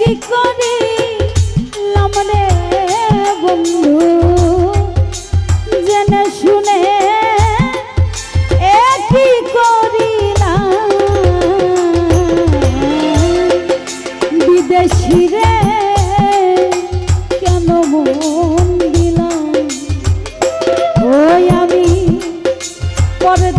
কি করে লামরে বন্ধু শুনে কি করি বিদেশি রে, কেন মন দিলাম? ওই আমি পরে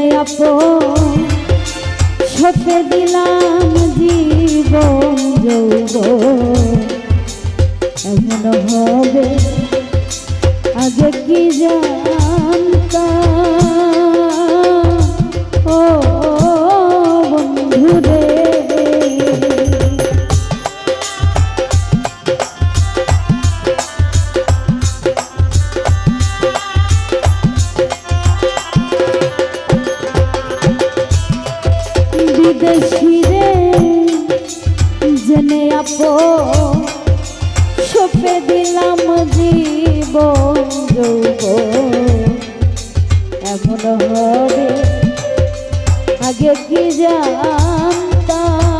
তোমায় আপন। সপে দিলাম জীবন যৌব এমন হবে আগে কি জানতাম? বিদেশি রে জেনে আপো সপে দিলাম জীব যৌব এমন হবে আগে কি জানতাম?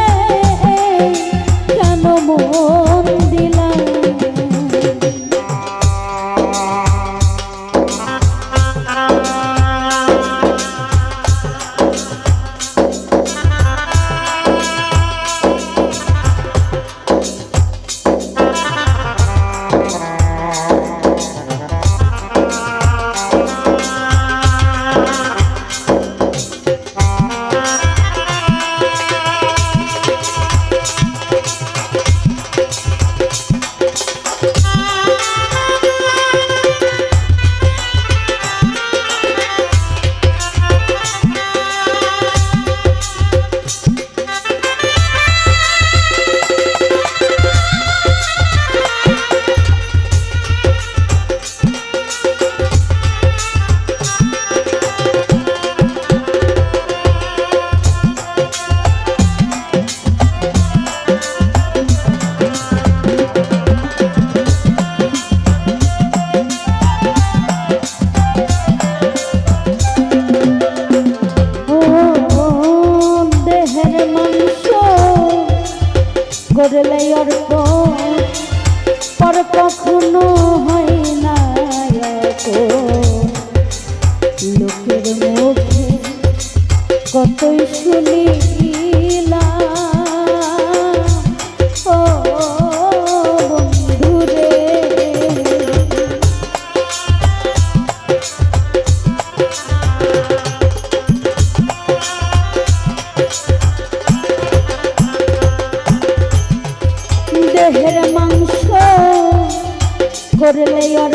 করলে পর কখনো হয় না লোকের মুখে কতই শুনি দেহের মাংস করলে আর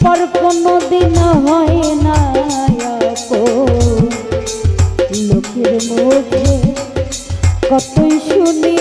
পর কোনো দিন হয় না লোকের মধ্যে কতই শুনি